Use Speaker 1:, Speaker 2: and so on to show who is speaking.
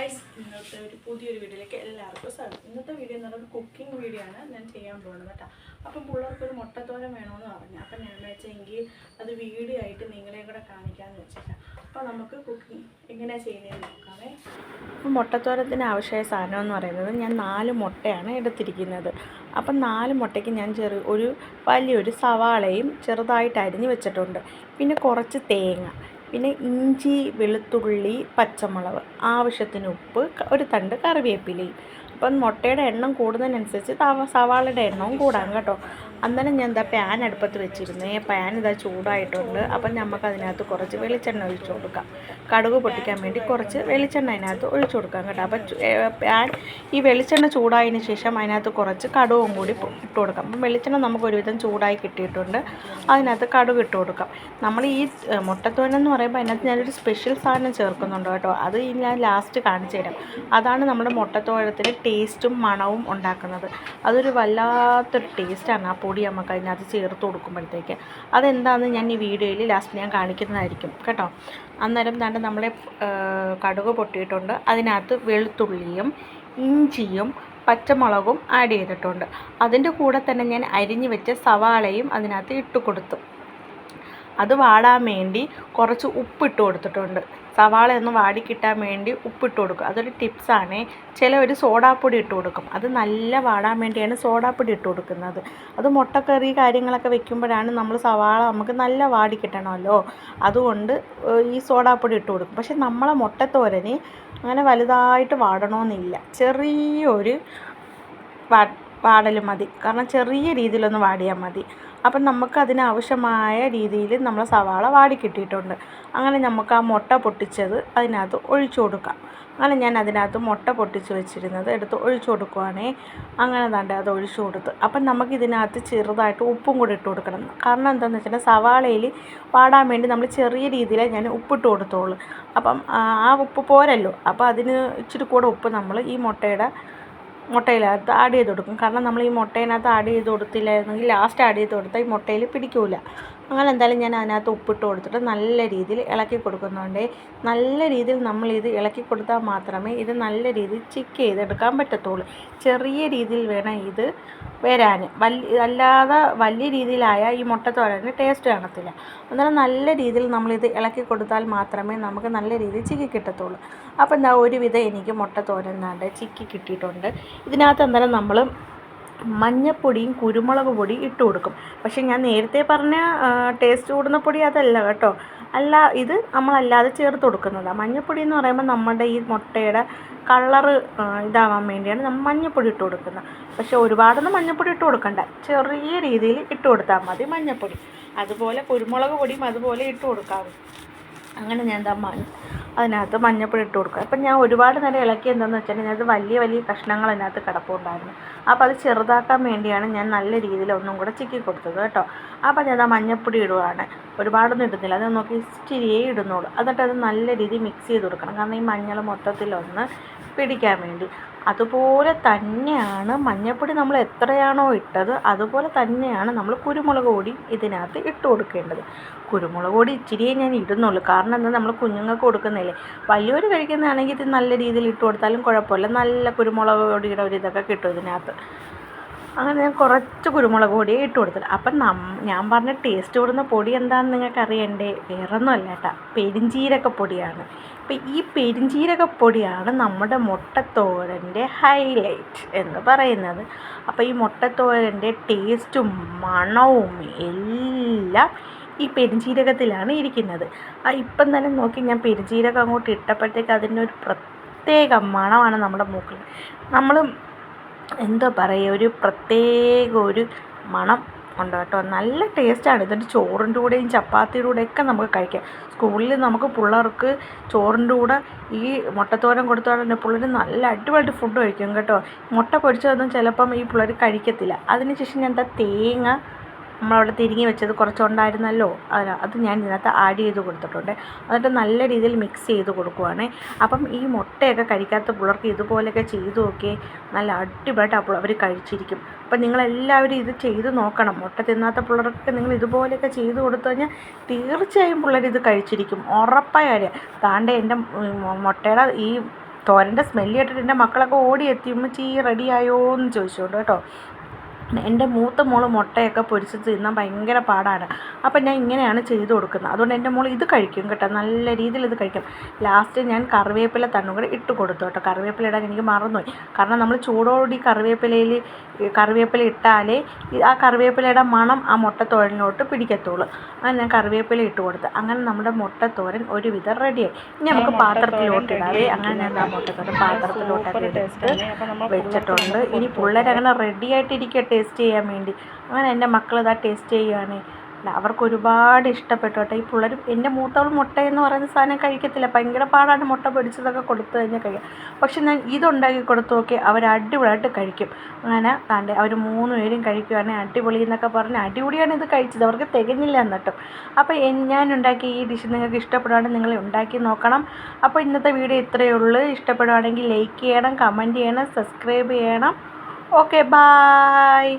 Speaker 1: Guys ഇന്നത്തെ ഒരു പുതിയൊരു വീഡിയോയിലേക്ക് എല്ലാവർക്കും സ്വാഗതം. ഇന്നത്തെ വീഡിയോ എന്ന് പറയുന്നത് കുക്കിംഗ് വീഡിയോ ആണ്. ഞാൻ ചെയ്യാൻ പോകുന്നത് കേട്ടോ. അപ്പം പിള്ളേർക്ക് ഒരു മുട്ടത്തോരൻ വേണമെന്ന് പറഞ്ഞു. അപ്പം ഞാൻ വെച്ചെങ്കിൽ അത് വീഡിയോ ആയിട്ട് നിങ്ങളെയും കൂടെ കാണിക്കാമെന്ന് വെച്ചിട്ടാണ് അപ്പോൾ നമുക്ക് കുക്കിംഗ് എങ്ങനെയാണ് ചെയ്യുന്നതെന്ന് നോക്കാമേ അപ്പം മുട്ടത്തോരത്തിന് ആവശ്യമായ സാധനം എന്ന് പറയുന്നത് ഞാൻ നാല് മുട്ടയാണ് എടുത്തിരിക്കുന്നത്. അപ്പം നാല് മുട്ടയ്ക്ക് ഞാൻ ചെറിയ ഒരു വലിയൊരു സവാളയും ചെറുതായിട്ട് അരിഞ്ഞ് വെച്ചിട്ടുണ്ട്. പിന്നെ കുറച്ച് തേങ്ങ. പിന്നെ ഇഞ്ചി വെളുത്തുള്ളി പച്ചമുളക് ആവശ്യത്തിന് ഉപ്പ് ഒരു തണ്ട് കറിവേപ്പിലയും. അപ്പം മുട്ടയുടെ എണ്ണം കൂടുന്നതിനനുസരിച്ച് സവാളയുടെ എണ്ണവും കൂടാം കേട്ടോ. അന്നേരം ഞാൻ എന്താ പാൻ അടുപ്പത്ത് വെച്ചിരുന്നേ. പാൻ ഇതാ ചൂടായിട്ടുണ്ട്. അപ്പം നമുക്ക് അതിനകത്ത് കുറച്ച് വെളിച്ചെണ്ണ ഒഴിച്ചു കൊടുക്കാം. കടുക് പൊട്ടിക്കാൻ വേണ്ടി കുറച്ച് വെളിച്ചെണ്ണ അതിനകത്ത് ഒഴിച്ചു കൊടുക്കാം കേട്ടോ. അപ്പം പാൻ ഈ വെളിച്ചെണ്ണ ചൂടായതിന് ശേഷം അതിനകത്ത് കുറച്ച് കടുവും കൂടി ഇട്ട് കൊടുക്കാം. അപ്പം വെളിച്ചെണ്ണ നമുക്ക് ഒരുവിധം ചൂടായി കിട്ടിയിട്ടുണ്ട്. അതിനകത്ത് കടുക് ഇട്ട് കൊടുക്കാം. നമ്മൾ ഈ എന്ന് പറയുമ്പോൾ അതിനകത്ത് ഞാനൊരു സ്പെഷ്യൽ സാധനം ചേർക്കുന്നുണ്ട് കേട്ടോ. അത് ഞാൻ ലാസ്റ്റ് കാണിച്ചു തരാം. അതാണ് നമ്മുടെ മുട്ടത്തോഴത്തിന് ടേസ്റ്റും മണവും ഉണ്ടാക്കുന്നത്. അതൊരു വല്ലാത്തൊരു ടേസ്റ്റാണ് ആ പൊടി നമുക്ക് അതിനകത്ത് ചേർത്ത് കൊടുക്കുമ്പോഴത്തേക്ക്. അതെന്താണെന്ന് ഞാൻ ഈ വീഡിയോയിൽ ലാസ്റ്റ് ഞാൻ കാണിക്കുന്നതായിരിക്കും. കേട്ടോ? അന്നേരം ദാണ്ട് നമ്മളെ കടുക് പൊട്ടിയിട്ടുണ്ട്. അതിനകത്ത് വെളുത്തുള്ളിയും ഇഞ്ചിയും പച്ചമുളകും ആഡ് ചെയ്തിട്ടുണ്ട്. അതിന്റെ കൂടെ തന്നെ ഞാൻ അരിഞ്ഞു വെച്ച സവാളയും അതിനകത്ത് ഇട്ട് കൊടുത്തു. അത് വാടാൻ വേണ്ടി കുറച്ച് ഉപ്പിട്ട് കൊടുത്തിട്ടുണ്ട്. സവാള ഒന്ന് വാടിക്കിട്ടാൻ വേണ്ടി ഉപ്പിട്ട് കൊടുക്കും. അതൊരു ടിപ്സാണ്. ചിലവർ സോഡാപ്പൊടി ഇട്ട് കൊടുക്കും. അത് നല്ല വാടാൻ വേണ്ടിയാണ് സോഡാപ്പൊടി ഇട്ട് കൊടുക്കുന്നത്. അത് മുട്ടക്കറി കാര്യങ്ങളൊക്കെ വെക്കുമ്പോഴാണ് നമ്മൾ സവാള നമുക്ക് നല്ല വാടി കിട്ടണമല്ലോ. അതുകൊണ്ട് ഈ സോഡാപ്പൊടി ഇട്ട് കൊടുക്കും. പക്ഷെ നമ്മളെ മുട്ടത്തോരന് അങ്ങനെ വലുതായിട്ട് വാടണമെന്നില്ല. ചെറിയൊരു വാ വാടൽ മതി. കാരണം ചെറിയ രീതിയിലൊന്ന് വാടിയാൽ മതി. അപ്പം നമുക്ക് അതിനാവശ്യമായ രീതിയിൽ നമ്മൾ സവാള വാടി കിട്ടിയിട്ടുണ്ട്. അങ്ങനെ നമുക്ക് ആ മുട്ട പൊട്ടിച്ചത് അതിനകത്ത് ഒഴിച്ചു കൊടുക്കാം. അങ്ങനെ ഞാൻ അതിനകത്ത് മുട്ട പൊട്ടിച്ച് വെച്ചിരുന്നത് എടുത്ത് ഒഴിച്ചു കൊടുക്കുവാണേ. അങ്ങനെ തന്നെ അത് ഒഴിച്ചു കൊടുത്ത്. അപ്പം നമുക്ക് ഇതിനകത്ത് ചെറുതായിട്ട് ഉപ്പും കൂടി ഇട്ട് കൊടുക്കണം. കാരണം എന്താണെന്ന് വെച്ചിട്ടുണ്ടെങ്കിൽ സവാളയിൽ വാടാൻ വേണ്ടി നമ്മൾ ചെറിയ രീതിയിൽ ഞാൻ ഉപ്പിട്ട് കൊടുത്തോളൂ അപ്പം ആ ആ ഉപ്പ് പോരല്ലോ. അപ്പോൾ അതിന് ഇച്ചിരി കൂടെ ഉപ്പ് നമ്മൾ ഈ മുട്ടയുടെ മുട്ടയിനകത്ത് ആഡ് ചെയ്ത് കൊടുക്കും. കാരണം നമ്മൾ ഈ മുട്ടയിനകത്ത് ആഡ് ചെയ്ത് കൊടുത്തില്ലായിരുന്നെങ്കിൽ ലാസ്റ്റ് ആഡ് ചെയ്ത് കൊടുത്താൽ ഈ മുട്ടയിൽ പിടിക്കൂല. അങ്ങനെ എന്തായാലും ഞാൻ അതിനകത്ത് ഉപ്പിട്ട് കൊടുത്തിട്ട് നല്ല രീതിയിൽ ഇളക്കി കൊടുക്കുന്നുണ്ട്. നല്ല രീതിയിൽ നമ്മൾ ഇത് ഇളക്കി കൊടുത്താൽ മാത്രമേ ഇത് നല്ല രീതിയിൽ ചിക്ക് ചെയ്തെടുക്കാൻ പറ്റത്തുള്ളൂ. ചെറിയ രീതിയിൽ വേണം ഇത് വരാൻ. വലിയ അല്ലാതെ വലിയ രീതിയിലായ ഈ മുട്ടത്തോരന് ടേസ്റ്റ് കാണത്തില്ല. അന്നേരം നല്ല രീതിയിൽ നമ്മളിത് ഇളക്കി കൊടുത്താൽ മാത്രമേ നമുക്ക് നല്ല രീതിയിൽ ചിക്കി കിട്ടത്തുള്ളൂ. അപ്പോൾ എന്താ ഒരുവിധം എനിക്ക് മുട്ടത്തോരൻ നാണ്ട് ചിക്കി കിട്ടിയിട്ടുണ്ട്. ഇതിനകത്ത് എന്തായാലും നമ്മൾ മഞ്ഞപ്പൊടിയും കുരുമുളക് പൊടിയും ഇട്ട് കൊടുക്കും. പക്ഷേ ഞാൻ നേരത്തെ പറഞ്ഞ ടേസ്റ്റ് കൂടുന്ന പൊടി അതല്ല കേട്ടോ. അല്ല ഇത് നമ്മളല്ലാതെ ചേർത്ത് കൊടുക്കുന്നതാണ് മഞ്ഞപ്പൊടി എന്ന് പറയുമ്പോൾ നമ്മുടെ ഈ മുട്ടയുടെ കളറ് ഇതാവാൻ വേണ്ടിയാണ് നമ്മൾ മഞ്ഞപ്പൊടി ഇട്ട് കൊടുക്കുന്നത്. പക്ഷേ ഒരുപാടൊന്നും മഞ്ഞപ്പൊടി ഇട്ട് കൊടുക്കണ്ട. ചെറിയ രീതിയിൽ ഇട്ട് കൊടുത്താൽ മതി മഞ്ഞപ്പൊടി. അതുപോലെ കുരുമുളക് പൊടിയും അതുപോലെ ഇട്ട് കൊടുക്കാവും. അങ്ങനെ ഞാൻ എന്താ മഞ്ഞ അതിനകത്ത് മഞ്ഞപ്പൊടി ഇട്ട് കൊടുക്കുക അപ്പം ഞാൻ ഒരുപാട് നേരം ഇളക്കി എന്താണെന്ന് വെച്ചാൽ അതിനകത്ത് വലിയ വലിയ കഷ്ണങ്ങൾ അതിനകത്ത് കിടപ്പുണ്ടായിരുന്നു. അപ്പോൾ അത് ചെറുതാക്കാൻ വേണ്ടിയാണ് ഞാൻ നല്ല രീതിയിൽ ഒന്നും കൂടെ ചിക്കി കൊടുത്തത് കേട്ടോ. അപ്പോൾ ഞാൻ ആ മഞ്ഞപ്പൊടി ഇടുവാണ്. ഒരുപാടൊന്നും ഇടുന്നില്ല. അത് നോക്കി ഇച്ചിരിയേ ഇടുന്നുള്ളൂ. എന്നിട്ട് അത് നല്ല രീതിയിൽ മിക്സ് ചെയ്ത് കൊടുക്കണം. കാരണം ഈ മഞ്ഞൾ മൊത്തത്തിലൊന്ന് പിടിക്കാൻ വേണ്ടി. അതുപോലെ തന്നെയാണ് മഞ്ഞൾപ്പൊടി നമ്മൾ എത്രയാണോ ഇട്ടത് അതുപോലെ തന്നെയാണ് നമ്മൾ കുരുമുളക് പൊടി ഇതിനകത്ത് ഇട്ട് കൊടുക്കേണ്ടത്. കുരുമുളക് പൊടി ഇച്ചിരിയേ ഞാൻ ഇടുന്നുള്ളൂ. കാരണം എന്താ? നമ്മൾ കുഞ്ഞുങ്ങൾക്ക് കൊടുക്കുന്നില്ലേ വലിയവർ കഴിക്കുന്നതാണെങ്കിൽ ഇത് നല്ല രീതിയിൽ ഇട്ട് കൊടുത്താലും കുഴപ്പമില്ല. നല്ല കുരുമുളക് പൊടിയുടെ ഒരു ഇതൊക്കെ കിട്ടും ഇതിനകത്ത്. അങ്ങനെ ഞാൻ കുറച്ച് കുരുമുളക് പൊടിയെ ഇട്ട് കൊടുത്തിട്ട്. അപ്പം നം ഞാൻ പറഞ്ഞ ടേസ്റ്റ് കൂടുന്ന പൊടി എന്താണെന്ന് നിങ്ങൾക്ക് അറിയണ്ടേ വേറൊന്നുമല്ല കേട്ടോ. പെരിഞ്ചീരകപ്പൊടിയാണ് അപ്പം ഈ പെരിഞ്ചീരകപ്പൊടിയാണ് നമ്മുടെ മുട്ടത്തോരന്റെ ഹൈലൈറ്റ് എന്ന് പറയുന്നത്. അപ്പോൾ ഈ മുട്ടത്തോരന്റെ ടേസ്റ്റും മണവും എല്ലാം ഈ പെരിഞ്ചീരകത്തിലാണ് ഇരിക്കുന്നത്. ആ ഇപ്പം തന്നെ നോക്കി ഞാൻ പെരിഞ്ചീരകം അങ്ങോട്ട് ഇട്ടപ്പോഴത്തേക്ക് അതിന്റെ ഒരു പ്രത്യേക മണമാണ് നമ്മുടെ മൂക്കിൽ. നമ്മൾ എന്താ പറയുക ഒരു പ്രത്യേക ഒരു മണം ഉണ്ട് കേട്ടോ. നല്ല ടേസ്റ്റാണ് ഇതിന്റെ ചോറിന്റെ കൂടെയും ചപ്പാത്തിയുടെ കൂടെയൊക്കെ നമുക്ക് കഴിക്കാം. സ്കൂളിൽ നമുക്ക് പിള്ളേർക്ക് ചോറിന്റെ കൂടെ ഈ മുട്ടത്തോരൻ കൊടുത്താൽ പിള്ളേർ നല്ല അടിപൊളി ഫുഡ് കഴിക്കും കേട്ടോ. മുട്ട പൊരിച്ചതൊന്നും ചിലപ്പം ഈ പിള്ളേർ കഴിക്കത്തില്ല. അതിനുശേഷം ഞാൻ എന്താ തേങ്ങ നമ്മളവിടെ തിരിങ്ങി വെച്ചത് കുറച്ചുണ്ടായിരുന്നല്ലോ അതിന് അത് ഞാൻ ഇതിനകത്ത് ആഡ് ചെയ്ത് കൊടുത്തിട്ടുണ്ട്. എന്നിട്ട് നല്ല രീതിയിൽ മിക്സ് ചെയ്ത് കൊടുക്കുവാണ്. അപ്പം ഈ മുട്ടയൊക്കെ കഴിക്കാത്ത പിള്ളേർക്ക് ഇതുപോലെയൊക്കെ ചെയ്ത് നോക്കിയേ നല്ല അടിപൊളിയായിട്ട് അപ്പോൾ അവർ കഴിച്ചിരിക്കും. അപ്പം നിങ്ങളെല്ലാവരും ഇത് ചെയ്ത് നോക്കണം. മുട്ട തിന്നാത്ത പിള്ളേർക്ക് നിങ്ങൾ ഇതുപോലെയൊക്കെ ചെയ്ത് കൊടുത്തു കഴിഞ്ഞാൽ തീർച്ചയായും പിള്ളേർ ഇത് കഴിച്ചിരിക്കും. ഉറപ്പായ കാര്യം. താണ്ടെ എന്റെ മുട്ടയുടെ ഈ തോരന്റെ സ്മെല്ല് കേട്ടിട്ട് എന്റെ മക്കളൊക്കെ ഓടി എത്തി ഉമ്മച്ചി റെഡിയായോ എന്ന് ചോദിച്ചോണ്ട് കേട്ടോ. എന്റെ മൂത്ത മോൾ മുട്ടയൊക്കെ പൊരിച്ച് തിന്നാൻ ഭയങ്കര പാടാണ്. അപ്പം ഞാൻ ഇങ്ങനെയാണ് ചെയ്ത് കൊടുക്കുന്നത്. അതുകൊണ്ട് എന്റെ മോൾ ഇത് കഴിക്കും കേട്ടോ. നല്ല രീതിയിൽ ഇത് കഴിക്കും. ലാസ്റ്റ് ഞാൻ കറിവേപ്പില തണ്ണും കൂടെ ഇട്ട് കൊടുത്തു കേട്ടോ. കറിവേപ്പില ഇടാൻ എനിക്ക് മറന്നുപോയി. കാരണം നമ്മൾ ചൂടോടി കറിവേപ്പിലയിൽ കറിവേപ്പില ഇട്ടാലേ ആ കറിവേപ്പിലയുടെ മണം ആ മുട്ടത്തോരനിലോട്ട് പിടിക്കത്തുള്ളൂ. അങ്ങനെ ഞാൻ കറിവേപ്പില ഇട്ട് കൊടുത്ത്. അങ്ങനെ നമ്മുടെ മുട്ടത്തോരൻ ഒരുവിധം റെഡിയായി. ഇനി നമുക്ക് പാത്രത്തിലോട്ട് ഇടാവേ അങ്ങനെ ഞാൻ ആ മുട്ടത്തോരൻ പാത്രത്തിലോട്ടൊക്കെ എടുത്ത് വെച്ചിട്ടുണ്ട്. ഇനി പിള്ളേരങ്ങനെ റെഡി ആയിട്ടിരിക്കുക ടേസ്റ്റ് ചെയ്യാൻ വേണ്ടി. അങ്ങനെ എന്റെ മക്കൾ ഇതാ ടേസ്റ്റ് ചെയ്യുകയാണ് അല്ല അവർക്ക് ഒരുപാട് ഇഷ്ടപ്പെട്ടു കേട്ടോ. ഈ പിള്ളേർ എന്റെ മൂത്തവൾ മുട്ട എന്ന് പറയുന്ന സാധനം കഴിക്കത്തില്ല. ഭയങ്കര പാടാണ് മുട്ട പൊടിച്ചതൊക്കെ കൊടുത്തു കഴിഞ്ഞാൽ കഴിക്കാം. പക്ഷെ ഞാൻ ഇതുണ്ടാക്കി കൊടുത്തു നോക്കി അവർ അടിപൊളിയായിട്ട് കഴിക്കും. അങ്ങനെ താണ്ടെ അവർ മൂന്ന് പേരും കഴിക്കുകയാണെങ്കിൽ അടിപൊളി എന്നൊക്കെ പറഞ്ഞ് അടിപൊളിയാണ് ഇത് കഴിച്ചത്. അവർക്ക് തികഞ്ഞില്ല എന്നിട്ടും. അപ്പോൾ ഞാൻ ഉണ്ടാക്കിയ ഈ ഡിഷ് നിങ്ങൾക്ക് ഇഷ്ടപ്പെടുകയാണെങ്കിൽ നിങ്ങൾ ഉണ്ടാക്കി നോക്കണം. അപ്പോൾ ഇന്നത്തെ വീഡിയോ ഇത്രയേ ഉള്ളൂ. ഇഷ്ടപ്പെടുകയാണെങ്കിൽ ലൈക്ക് ചെയ്യണം കമന്റ് ചെയ്യണം സബ്സ്ക്രൈബ് ചെയ്യണം. Okay bye